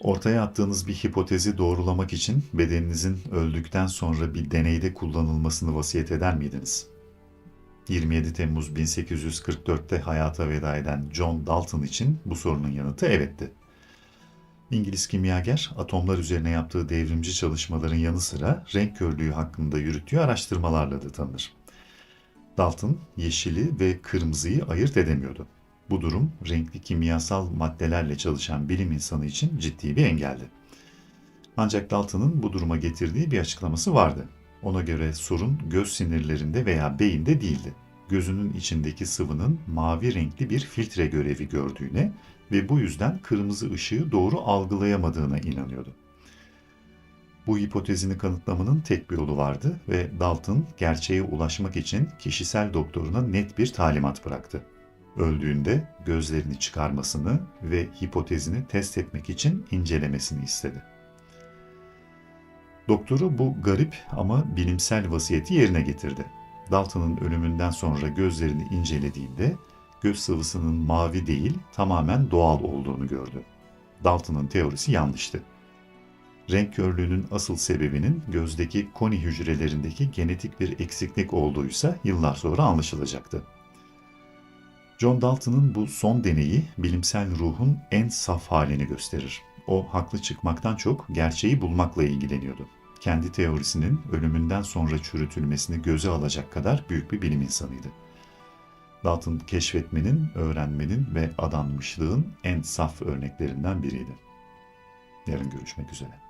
Ortaya attığınız bir hipotezi doğrulamak için bedeninizin öldükten sonra bir deneyde kullanılmasını vasiyet eder miydiniz? 27 Temmuz 1844'te hayata veda eden John Dalton için bu sorunun yanıtı evetti. İngiliz kimyager atomlar üzerine yaptığı devrimci çalışmaların yanı sıra renk körlüğü hakkında yürüttüğü araştırmalarla da tanınır. Dalton yeşili ve kırmızıyı ayırt edemiyordu. Bu durum renkli kimyasal maddelerle çalışan bilim insanı için ciddi bir engeldi. Ancak Dalton'ın bu duruma getirdiği bir açıklaması vardı. Ona göre sorun göz sinirlerinde veya beyinde değildi. Gözünün içindeki sıvının mavi renkli bir filtre görevi gördüğüne ve bu yüzden kırmızı ışığı doğru algılayamadığına inanıyordu. Bu hipotezini kanıtlamanın tek bir yolu vardı ve Dalton gerçeğe ulaşmak için kişisel doktoruna net bir talimat bıraktı. Öldüğünde gözlerini çıkarmasını ve hipotezini test etmek için incelemesini istedi. Doktoru bu garip ama bilimsel vasiyeti yerine getirdi. Dalton'ın ölümünden sonra gözlerini incelediğinde göz sıvısının mavi değil tamamen doğal olduğunu gördü. Dalton'ın teorisi yanlıştı. Renk körlüğünün asıl sebebinin gözdeki koni hücrelerindeki genetik bir eksiklik olduğuysa yıllar sonra anlaşılacaktı. John Dalton'ın bu son deneyi bilimsel ruhun en saf halini gösterir. O haklı çıkmaktan çok gerçeği bulmakla ilgileniyordu. Kendi teorisinin ölümünden sonra çürütülmesini göze alacak kadar büyük bir bilim insanıydı. Dalton keşfetmenin, öğrenmenin ve adanmışlığın en saf örneklerinden biriydi. Yarın görüşmek üzere.